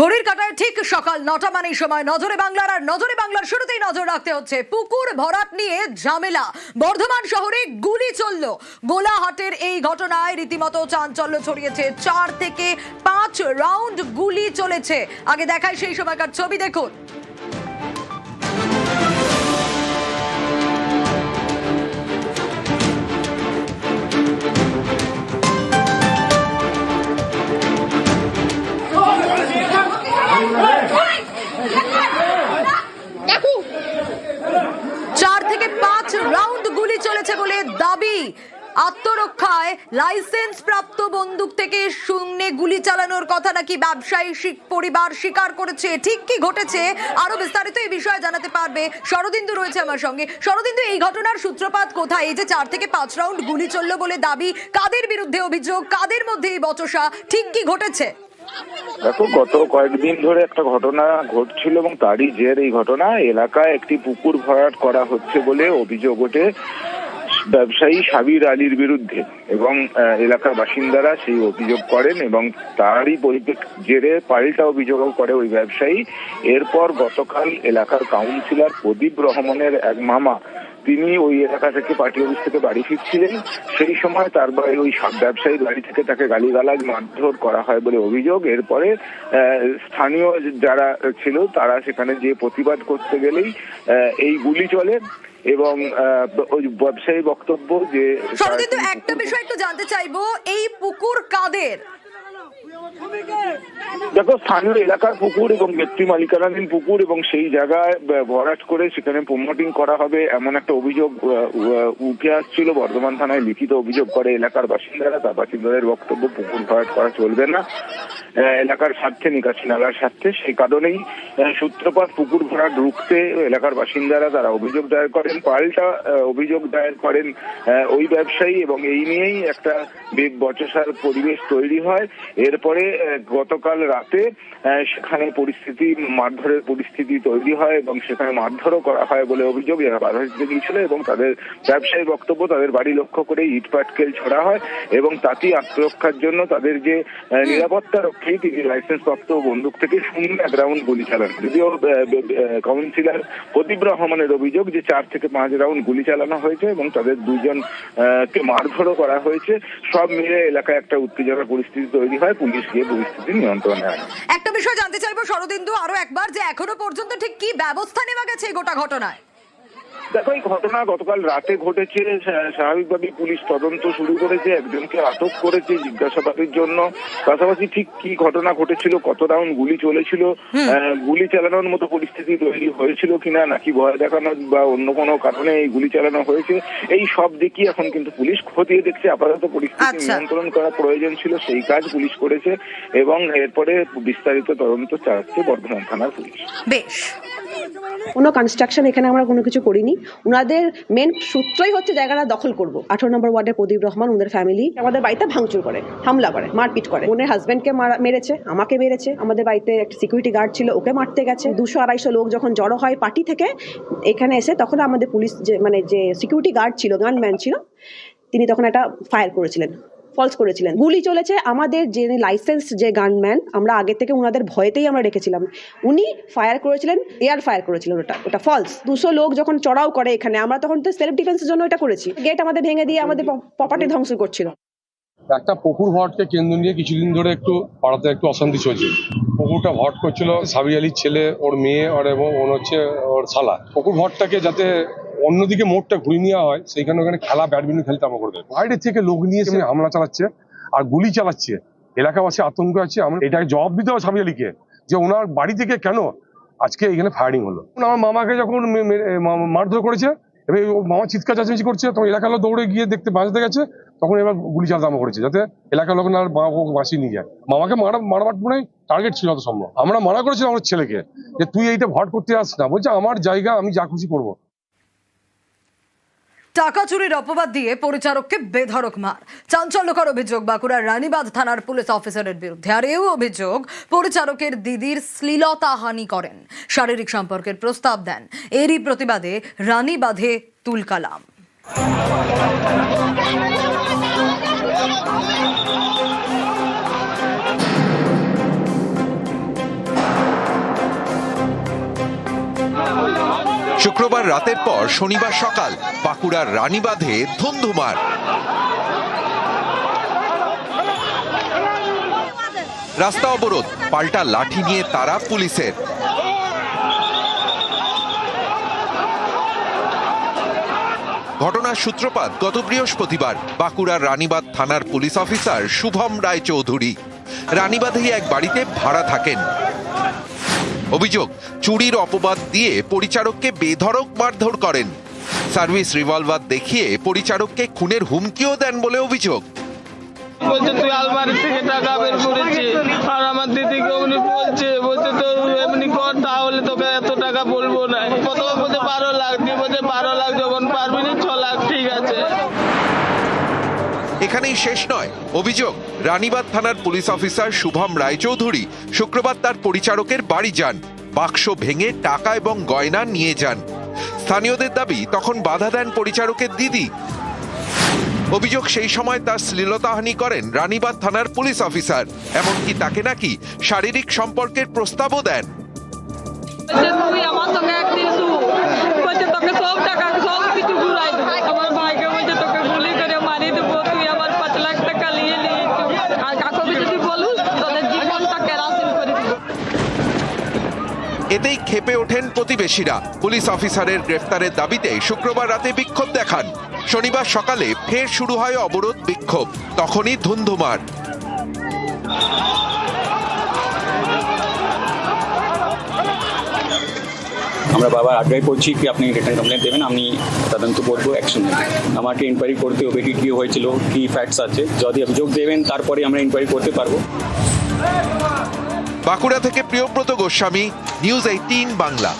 ঘড়ির কাটায় ঠিক সকাল নটা মানে সময়। নজরে বাংলার আর নজরে বাংলার শুরুতেই নজর রাখতে হচ্ছে পুকুর ভরাট নিয়ে ঝামেলা। বর্ধমান শহরে গুলি চলল। গোলাহাটের এই ঘটনায় রীতিমতো চাঞ্চল্য ছড়িয়েছে। চার থেকে পাঁচ রাউন্ড গুলি চলেছে। আগে দেখায় সেই সময়কার ছবি, দেখুন। লাইসেন্স প্রাপ্ত বন্দুক থেকে শূন্যে গুলি চালানোর কথা নাকি ব্যবসায়ী পরিবার স্বীকার করেছে? ঠিক কি ঘটেছে? আরও বিস্তারিত এই বিষয়ে জানাতে পারবে শরদিন্দু রয়েছে আমার সঙ্গে। শরদিন্দু, এই ঘটনার সূত্রপাত কোথায়? এই যে চার থেকে পাঁচ রাউন্ড গুলি চলল বলে দাবি, কাদের বিরুদ্ধে অভিযোগ, কাদের মধ্যে এই বচসা? ঠিক কি ঘটেছে? দেখো, গত কয়েকদিন ধরে একটা ঘটনা ঘটছিল এবং তারই জের এই ঘটনা। এলাকায় একটি পুকুর ভরাট করা হচ্ছে বলে অভিযোগ ওঠে। ব্যবসায়ী সাবির আলীর বিরুদ্ধে এবং এলাকার বাসিন্দারা সেই অভিযোগ করেন এবং তারই জেরে পাল্টা অভিযোগও করে ওই ব্যবসায়ী। এরপর গতকাল এলাকার কাউন্সিলর প্রদীপ রহমানের এক মামা, তিনি ওই এলাকা থেকে পার্টি অফিস থেকে বাড়ি ফিরছিলেন। সেই সময় তার বাড়ি ওই সব ব্যবসায়ী বাড়ি থেকে তাকে গালিগালাজ মারধর করা হয় বলে অভিযোগ। এরপরে স্থানীয় যারা ছিল তারা সেখানে যে প্রতিবাদ করতে গেলেই এই গুলি চলে। এবং ওই ব্যবসায়ী বক্তব্য যে একটা বিষয় একটু জানতে চাইব এই পুকুর কাদের? দেখো, স্থানীয় এলাকার পুকুর এবং ব্যক্তি মালিকানাধীন পুকুর এবং সেই জায়গায় ভরাট করে সেখানে প্রমোটিং করা হবে এমন একটা অভিযোগ উঠে আসছিল। বর্ধমান থানায় লিখিত অভিযোগ করে এলাকার বাসিন্দারা। তার বাসিন্দাদের বক্তব্য, পুকুর ভরাট করা চলবে না। এলাকার স্বার্থে, নিকাশি নালার স্বার্থে, সেই কারণেই সূত্রপাত পুকুর ভরাট রুখতে এলাকার বাসিন্দারা তারা অভিযোগ দায়ের করেন, পাল্টা অভিযোগ দায়ের করেন ওই ব্যবসায়ী এবং এই নিয়েই একটা বচসার পরিবেশ তৈরি হয়। এরপরে আহ, গতকাল রাতে সেখানে পরিস্থিতি মারধরের পরিস্থিতি তৈরি হয় এবং সেখানে মারধরও করা হয় বলে অভিযোগ যারা বাধা দিতে গিয়েছিল এবং তাদের ব্যবসায়ী বক্তব্য তাদের বাড়ি লক্ষ্য করে ইট পাটকেল ছড়া হয় এবং তাতেই আত্মরক্ষার জন্য তাদের যে নিরাপত্তা রক্ষী তিনি লাইসেন্স প্রাপ্ত বন্দুক থেকে শূন্য এক রাউন্ড গুলি চালান। যদিও কাউন্সিলর প্রদীপ রহমানের অভিযোগ যে চার থেকে পাঁচ রাউন্ড গুলি চালানো হয়েছে এবং তাদের দুজন কে মারধরও করা হয়েছে। সব মিলে এলাকায় একটা উত্তেজনার পরিস্থিতি তৈরি হয়। পুলিশ গিয়ে পরিস্থিতি নিয়ন্ত্রণে আনে একটা বিষয় জানতে চাইব, শরদিন্দু, আরও একবার যে এখনও পর্যন্ত ঠিক কি ব্যবস্থা নেওয়া গেছে গোটা ঘটনায়? দেখো এই ঘটনা গতকাল রাতে ঘটেছে। স্বা- স্বাভাবিকভাবেই পুলিশ তদন্ত শুরু করেছে একজনকে আটক করেছে জিজ্ঞাসাবাদের জন্য। পাশাপাশি ঠিক কি ঘটনা ঘটেছিল কত রাউন্ড গুলি চলেছিল গুলি চালানোর মতো পরিস্থিতি তৈরি হয়েছিল কিনা নাকি ভয় দেখানো বা অন্য কোনো কারণে এই গুলি চালানো হয়েছে এই সব দিকই এখন কিন্তু পুলিশ খতিয়ে দেখছে। আপাতত পরিস্থিতি আচ্ছা। নিয়ন্ত্রণ করা প্রয়োজন ছিল সেই কাজ পুলিশ করেছে এবং এরপরে বিস্তারিত তদন্ত চালাচ্ছে বর্ধমান থানার পুলিশ। বেশ। কোনো কনস্ট্রাকশন এখানে আমরা কোনো কিছু করিনি। ওনাদের মেন সূত্রই হচ্ছে জায়গাটা দখল করব। আঠারো নম্বর ওয়ার্ডের প্রদীপ রহমান ওদের ফ্যামিলি আমাদের বাড়িতে ভাঙচুর করে, হামলা করে, মারপিট করে। ওনের হাজব্যান্ডকে মেরেছে, আমাকে মেরেছে। আমাদের বাড়িতে একটা সিকিউরিটি গার্ড ছিল, ওকে মারতে গেছে। দুশো আড়াইশো লোক যখন জড়ো হয় পার্টি থেকে, এখানে এসে তখন আমাদের পুলিশ যে মানে যে সিকিউরিটি গার্ড ছিল গানম্যান ছিল, তিনি তখন একটা ফায়ার করেছিলেন। ফলস করেছিলেন। গুলি চলেছে আমাদের যে লাইসেন্স যে গানম্যান আমরা আগে থেকে ওনাদের ভয়েতেই আমরা রেখেছিলাম। উনি ফায়ার করেছিলেন এয়ার ফায়ার করেছিলেন ওটা ওটা ফলস দুশো লোক যখন চড়াও করে এখানে, আমরা তখন তো সেলফ ডিফেন্সের জন্য এটা করেছি। গেট আমাদের ভেঙে দিয়ে আমাদের প্রপার্টি ধ্বংস করছিল। একটা পুকুর ভটকে কেন্দ্র নিয়ে কিছুদিন ধরে একটু পাড়াতে একটু অশান্তি চলছে। পুকুরটা ভট করছিল সাবি আলীর ছেলে, ওর মেয়ে আর এবং ওর হচ্ছে ওর শালা। পুকুর ভটটাকে যাতে অন্যদিকে মোড়টা ঘুরিয়ে নেওয়া হয় সেইখানে ওখানে খেলা ব্যাডমিন্টন খেলতে আমরা করে দেয়। বাইরে থেকে লোক নিয়ে এসে হামলা চালাচ্ছে আর গুলি চালাচ্ছে। এলাকাবাসী আতঙ্ক আছে আমরা এটাকে জবাব দিতে হবে আলীকে যে ওনার বাড়ি থেকে কেন আজকে এখানে ফায়ারিং হলো। আমার মামাকে যখন মারধর করেছে এবার ও মামা চিৎকার চেঁচামেচি করছে তখন এলাকার লোক দৌড়ে গিয়ে দেখতে বাঁচতে গেছে তখন এবার গুলি চালাতে করেছে যাতে এলাকার লোক না আর মা- বাঁচিয়ে নিয়ে যায়। মামাকে মারা মারাবার মানে টার্গেট ছিল অত সম্ভব। আমরা মানা করেছিলাম আমার ছেলেকে যে তুই এইটা ভট করতে আস না বলছে আমার জায়গা আমি যা খুশি করব। টাকা চুরির অপবাদ দিয়ে পরিচারককে বেধরক মার। চাঞ্চল্যকর অভিযোগ বাঁকুড়ার রানীবাঁধ থানার পুলিশ অফিসারের বিরুদ্ধে। আর এও অভিযোগ, পরিচারকের দিদির শ্লীলতাহানি করেন। শারীরিক সম্পর্কের প্রস্তাব দেন। এরই প্রতিবাদে রানীবাঁধে তুলকালাম। শুক্রবার রাতের পর শনিবার সকাল বাঁকুড়ার রানীবাঁধে ধুন্ধুমার। রাস্তা অবরোধ, পাল্টা লাঠি নিয়ে তারা পুলিশের। ঘটনার সূত্রপাত গত বৃহস্পতিবার বাঁকুড়ার রানীবাঁধ থানার পুলিশ অফিসার শুভম রায় চৌধুরী রানীবাঁধেই এক বাড়িতে ভাড়া থাকেন। অভিযোগ, চুরির অপবাদ দিয়ে পরিচারককে বেধরক মারধর করেন। সার্ভিস রিভলভার দেখিয়ে পরিচারককে খুনের হুমকিও দেন বলে অভিযোগ। বলছে, তুই আলমারি থেকে টাকা বের করেছি আর আমার দিদিকে উনি বলছে বলছে তো এমনি কর তাহলে তোকে এত টাকা বলব না প্রথমে বলছে বারো লাখ দিয়ে বলছে বারো লাখ যখন পারবি না ছ লাখ ঠিক আছে এখানেই শেষ নয়। অভিযোগ রানীবাদ থানার পুলিশ অফিসার শুভম রায়চৌধুরী শুক্রবার তার পরিচারকের বাড়ি যান। বাক্স ভেঙে টাকা এবং গয়না নিয়ে যান। স্থানীয়দের দাবি, তখন বাধা দেন পরিচারকের দিদি। অভিযোগ, সেই সময় তার শ্লীলতাহানি করেন রানীবাদ থানার পুলিশ অফিসার। এমনকি তাকে নাকি শারীরিক সম্পর্কের প্রস্তাবও দেন বলছে তুই আমার সঙ্গে একদিন শু বলছে তোকে সব টাকা সব কিছু ঘুরাই দেবো আমার ভাইকে বলছে তোকে গুলি করে মারি দেবো তুই আমার পাঁচ লাখ টাকা নিয়ে নিয়েছিস আর কাকুকে যদি বলুস তোদের জীবনটা কেরাসিন করে দিব এতেই ক্ষেপে ওঠেন প্রতিবেশীরা। পুলিশ অফিসারের গ্রেফতারের দাবিতে শুক্রবার রাতে বিক্ষোভ দেখান। শনিবার সকালে ফের শুরু হয় অবরোধ বিক্ষোভ, তখনই ধুন্ধুমার। আমরা বাবার আগ্রহ করছি কি আপনি রিটার্ন কমপ্লেন দেবেন, আমি তদন্ত করব অ্যাকশন নেব আমাকে ইনকোয়ারি করতে হবে কি, কী হয়েছিল, কি ফ্যাক্টস আছে। যদি অভিযোগ দেবেন, তারপরে আমরা ইনকোয়ারি করতে পারব। বাঁকুড়া থেকে প্রিয়ব্রত গোস্বামী নিউজ এইটিন বাংলা।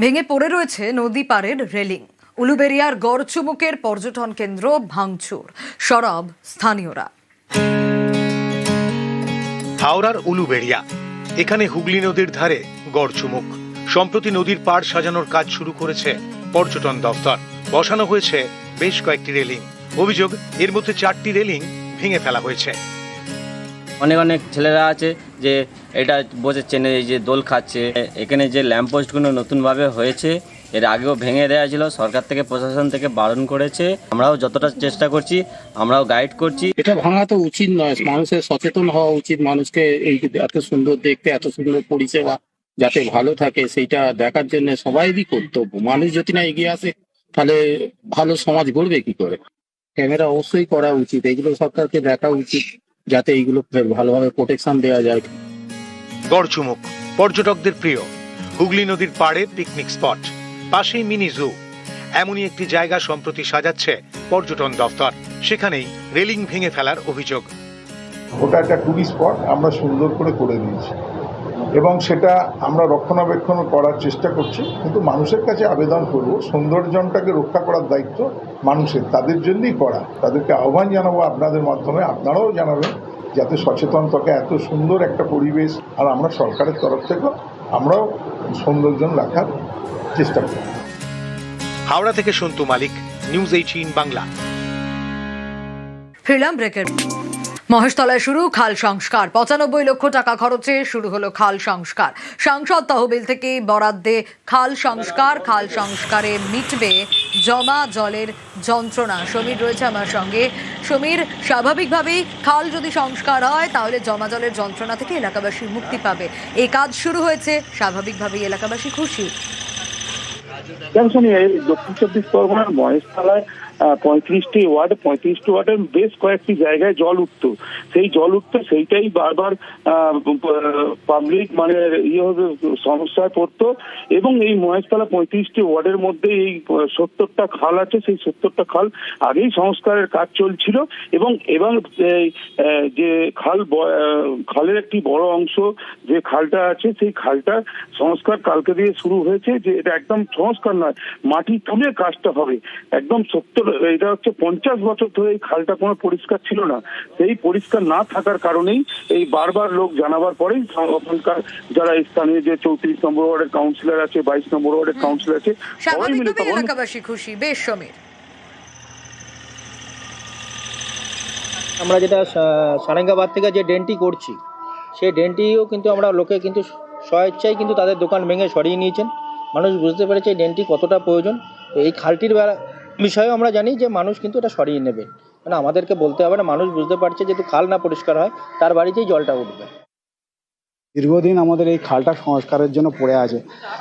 ভেঙে পড়ে রয়েছে নদী পাড়ের রেলিং। উলুবেরিয়ার গড়চুমুকের পর্যটন কেন্দ্র ভাঙচুর। সরব স্থানীয়রা। হাওড়ার উলুবেড়িয়া এখানে হুগলি নদীর ধারে গড়চুমুক। সম্প্রতি নদীর পাড় সাজানোর কাজ শুরু করেছে পর্যটন দফতর বসানো হয়েছে বেশ কয়েকটি রেলিং। অভিযোগ এর মধ্যে চারটি রেলিং ভেঙে ফেলা হয়েছে। অনেক অনেক ছেলেরা আছে যে এটা বসে চেনে এই যে দোল খাচ্ছে। এখানে যে ল্যাম্পপোস্টগুলো নতুনভাবে হয়েছে এর আগেও ভেঙে দেওয়া ছিল সরকার থেকে প্রশাসন থেকে বারণ করেছে। আমরাও যতটা চেষ্টা করছি আমরাও গাইড করছি। এটা ভাঙা তো উচিত নয় মানুষের সচেতন হওয়া উচিত মানুষকে এই এত সুন্দর দেখতে এত সুন্দর পরিষেবা যাতে ভালো থাকে সেইটা দেখার জন্য সবাইরই কর্তব্য। মানুষ যদি না এগিয়ে আসে তাহলে ভালো সমাজ গড়বে কি করে? ক্যামেরা অবশ্যই করা উচিত। এগুলো সরকারকে দেখা উচিত যাতে এইগুলো ভালোভাবে প্রোটেকশন দেওয়া যায়। গড়চুমুক পর্যটকদের প্রিয়। হুগলি নদীর পাড়ে পিকনিক স্পট পাশেই মিনি জু এমনই একটি জায়গা সম্প্রতি সাজাচ্ছে পর্যটন দফতর। সেখানেই রেলিং ভেঙে ফেলার অভিযোগ। ওটা একটা টুরিস্ট স্পট আমরা সুন্দর করে করে দিয়েছি। এবং সেটা আমরা রক্ষণাবেক্ষণ করার চেষ্টা করছি কিন্তু মানুষের কাছে আবেদন করব সৌন্দর্যটাকে রক্ষা করার দায়িত্ব মানুষের তাদের জন্যই করা। তাদেরকে আহ্বান জানাব আপনাদের মাধ্যমে আপনারাও জানাবেন যাতে সচেতন থাকে এত সুন্দর একটা পরিবেশ আর আমরা সরকারের তরফ থেকে আমরাও সৌন্দর্য রাখার চেষ্টা করি হাওড়া থেকে সন্তু মালিক নিউজ এইটিন বাংলা। ফিরলাম ব্রেকের মহেশতলায় শুরু খাল সংস্কার। পঁচানব্বই লক্ষ টাকা খরচে শুরু হলো খাল সংস্কার। সাংসদ তহবিল থেকে বরাদ্দে খাল সংস্কার, খাল সংস্কারে মিটবে জমা জলের যন্ত্রণা। সমীর রয়েছে আমার সঙ্গে। সমীর, স্বাভাবিকভাবেই খাল যদি সংস্কার হয়, তাহলে জমা জলের যন্ত্রণা থেকে এলাকাবাসী মুক্তি পাবে। এই কাজ শুরু হয়েছে, স্বাভাবিকভাবেই এলাকাবাসী খুশি। দক্ষিণ চব্বিশ পরগনার মহেশতলায় পঁয়ত্রিশটি ওয়ার্ড, পঁয়ত্রিশটি ওয়ার্ডের বেশ কয়েকটি জায়গায় জল উঠতো। সেই জল উঠতো সেইটাই বারবার পাবলিক মানে ইয়ে হবে সমস্যায় পড়তো এবং এই মহেশতলা পঁয়ত্রিশটি ওয়ার্ডের মধ্যে এই সত্তরটা খাল আছে, সেই সত্তরটা খাল আগেই সংস্কারের কাজ চলছিল এবং এবং যে খাল খালের একটি বড় অংশ যে খালটা আছে, সেই খালটা সংস্কার কালকে দিয়ে শুরু হয়েছে যে এটা একদম সংস্কার নয়, মাটি তুলে কাজটা হবে। একদম সত্তর এটা হচ্ছে পঞ্চাশ বছর ধরে এই খালটা কোনো পরিষ্কার ছিল না। সেই পরিষ্কার না থাকার কারণেই এই বারবার লোক জানাবার পরেই ওখানকার যারা স্থানীয় যে চৌত্রিশ নম্বর ওয়ার্ডের কাউন্সিলর আছে বাইশ নম্বর ওয়ার্ডের কাউন্সিলর আছে সবাই মিলে এলাকাবাসী খুশি। বেশ সমীর। আমরা যেটা সারেঙ্গাবাদ থেকে যে ড্রেনটি করছি সেই ড্রেনটিও কিন্তু আমরা লোকে কিন্তু স্বেচ্ছায় কিন্তু তাদের দোকান ভেঙে সরিয়ে নিয়েছেন। মানুষ বুঝতে পেরেছে এই ড্রেনটি কতটা প্রয়োজন। তো এই খালটির বেলা- বিষয়েও আমরা জানি যে মানুষ কিন্তু এটা সরিয়ে নেবে। মানে আমাদেরকে বলতে হবে না মানুষ বুঝতে পারছে যেহেতু খাল না পরিষ্কার হয় তার বাড়িতেই জলটা উঠবে। দীর্ঘদিন আমাদের এই খালটা সংস্কারের জন্য পড়ে আছে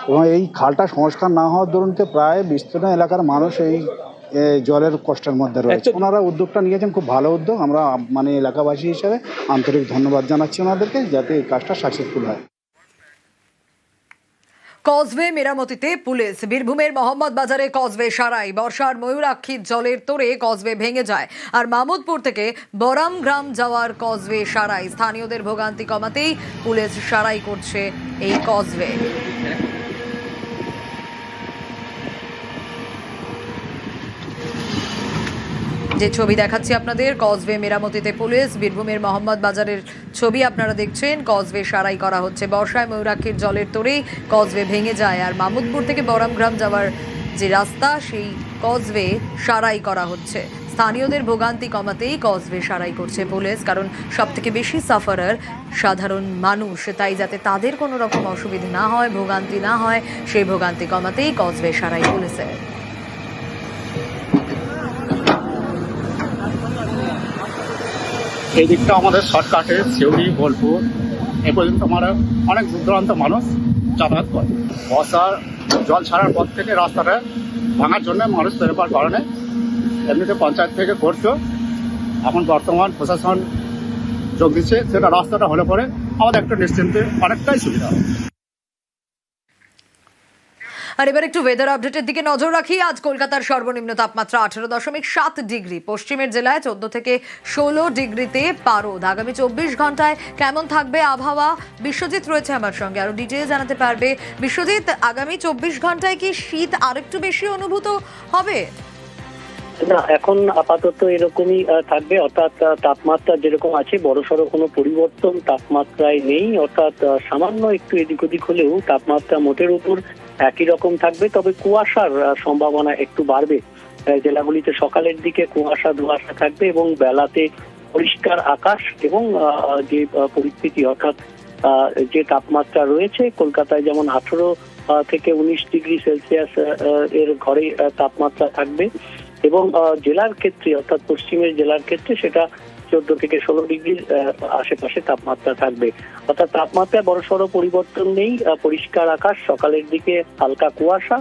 এবং এই খালটা সংস্কার না হওয়ার দরুনতে প্রায় বিস্তীর্ণ এলাকার মানুষ এই জলের কষ্টের মধ্যে রয়েছে। ওনারা উদ্যোগটা নিয়েছেন খুব ভালো উদ্যোগ। আমরা মানে এলাকাবাসী হিসেবে আন্তরিক ধন্যবাদ জানাচ্ছি ওনাদেরকে যাতে এই কাজটা সাকসেসফুল হয়। কজওয়ে মেরামতিতে পুলিশ। বীরভূমের মোহাম্মদ বাজারে কজওয়ে সারাই। বর্ষার ময়ূরাক্ষীর জলের তোরে কজওয়ে ভেঙে যায়। আর মামুদপুর থেকে বরাম গ্রাম যাওয়ার কজওয়ে সারাই। স্থানীয়দের ভোগান্তি কমাতেই পুলিশ সারাই করছে এই কজওয়ে যে ছবি দেখাচ্ছি আপনাদের কজওয়ে মেরামতিতে পুলিশ, বীরভূমের মোহাম্মদ বাজারের ছবি আপনারা দেখছেন কজওয়ে সারাই করা হচ্ছে বর্ষায়, ময়ূরাক্ষীর জলের তোরেই কজওয়ে ভেঙে যায়। আর মামুদপুর থেকে বরামগ্রাম যাওয়ার যে রাস্তা, সেই কজওয়ে সারাই করা হচ্ছে। স্থানীয়দের ভোগান্তি কমাতেই কজওয়ে সারাই করছে পুলিশ, কারণ সব থেকে বেশি সাফারার সাধারণ মানুষ। তাই যাতে তাদের কোনো রকম অসুবিধা না হয়, ভোগান্তি না হয়, সেই ভোগান্তি কমাতেই কজওয়ে সারাই পুলিশের। এই দিকটা আমাদের শর্টকাটে সিউড়ি বোলপুর এ পর্যন্ত আমরা অনেক দূর দূরান্ত মানুষ যাতায়াত করে। বর্ষার, জল ছাড়ার পর থেকে রাস্তাটা ভাঙার জন্য মানুষ বেরোবার কারণে এমনিতে পঞ্চায়েত থেকে করছ এখন বর্তমান প্রশাসন যোগ দিচ্ছে, সেটা রাস্তাটা হলে পরে আমাদের একটা নিশ্চিন্তে অনেকটাই সুবিধা হবে। আর এবার একটু ওয়েদার আপডেটের দিকে নজর রাখি। আজ কলকাতার সর্বনিম্ন তাপমাত্রা আঠারো দশমিক সাত ডিগ্রি। পশ্চিমের জেলায় চোদ্দ থেকে ষোলো ডিগ্রিতে পারদ। আগামী চব্বিশ ঘন্টায় কেমন থাকবে আবহাওয়া? বিশ্বজিৎ রয়েছে আমার সঙ্গে। আরও ডিটেল জানাতে পারবে বিশ্বজিৎ, আগামী চব্বিশ ঘন্টায় কি শীত আরেকটু বেশি অনুভূত হবে? না, এখন আপাতত এরকমই থাকবে। অর্থাৎ তাপমাত্রা যেরকম আছে, বড়সড় কোনো পরিবর্তন তাপমাত্রায় নেই। অর্থাৎ সামান্য একটু এদিক ওদিক হলেও তাপমাত্রা মোটের উপর একই রকম থাকবে, তবে কুয়াশার সম্ভাবনা একটু বাড়বে। জেলাগুলিতে সকালের দিকে কুয়াশা ধোঁয়াশা থাকবে এবং বেলাতে পরিষ্কার আকাশ এবং যে পরিস্থিতি, অর্থাৎ যে তাপমাত্রা রয়েছে, কলকাতায় যেমন আঠারো থেকে উনিশ ডিগ্রি সেলসিয়াস এর ঘরে তাপমাত্রা থাকবে। এবং জেলার ক্ষেত্রে, অর্থাৎ পশ্চিমের জেলার ক্ষেত্রে সেটা চোদ্দ থেকে ষোলো ডিগ্রির আশেপাশে তাপমাত্রা থাকবে। অর্থাৎ তাপমাত্রায় বড়সড় পরিবর্তন নেই পরিষ্কার আকাশ সকালের দিকে হালকা কুয়াশা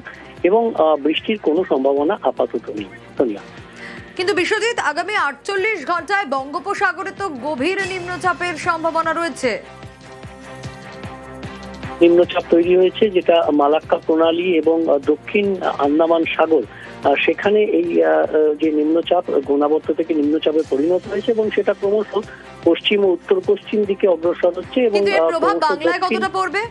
এবং বৃষ্টির কোনো সম্ভাবনা আপাতত নেই। ধন্যবাদ। কিন্তু বিশ্বজিৎ আগামী আটচল্লিশ ঘন্টায় বঙ্গোপসাগরে তো গভীর নিম্নচাপের সম্ভাবনা রয়েছে। নিম্নচাপ তৈরি হয়েছে যেটা মালাক্কা প্রণালী এবং দক্ষিণ আন্দামান সাগর সেখানে এই যে নিম্নচাপ ঘূর্ণাবর্ত থেকে নিম্নচাপে পরিণত হয়েছে এবং সেটা ক্রমশ পশ্চিম ও উত্তর পশ্চিম দিকে অগ্রসর হচ্ছে এবং প্রভাব বাংলায় দক্ষিণ- কতটা পড়বে?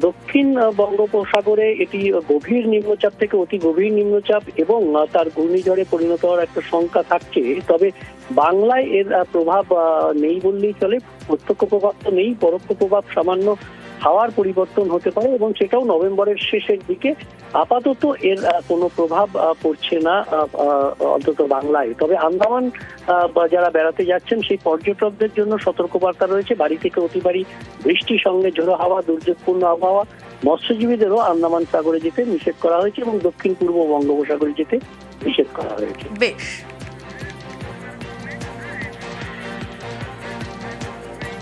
দক্ষিণ বঙ্গোপসাগরে এটি গভীর নিম্নচাপ থেকে অতি গভীর নিম্নচাপ এবং তার ঘূর্ণিঝড়ে পরিণত হওয়ার একটা সংখ্যা থাকছে। তবে বাংলায় এর প্রভাব আহ, নেই বললেই চলে প্রত্যক্ষ প্রভাব তো নেই পরোক্ষ প্রভাব সামান্য হাওয়ার পরিবর্তন হতে পারে এবং সেটাও নভেম্বরের শেষের দিকে। আপাতত এর কোনো প্রভাব পড়ছে না অন্তত বাংলায়। তবে আন্দামান যারা বেড়াতে যাচ্ছেন, সেই পর্যটকদের জন্য সতর্কবার্তা রয়েছে। বাড়ি থেকে অতি বাড়ি বৃষ্টির সঙ্গে ঝোড়ো হাওয়া, দুর্যোগপূর্ণ আবহাওয়া, মৎস্যজীবীদেরও আন্দামান সাগরে যেতে নিষেধ করা হয়েছে এবং দক্ষিণ পূর্ব বঙ্গোপসাগরে যেতে নিষেধ করা হয়েছে। বেশ।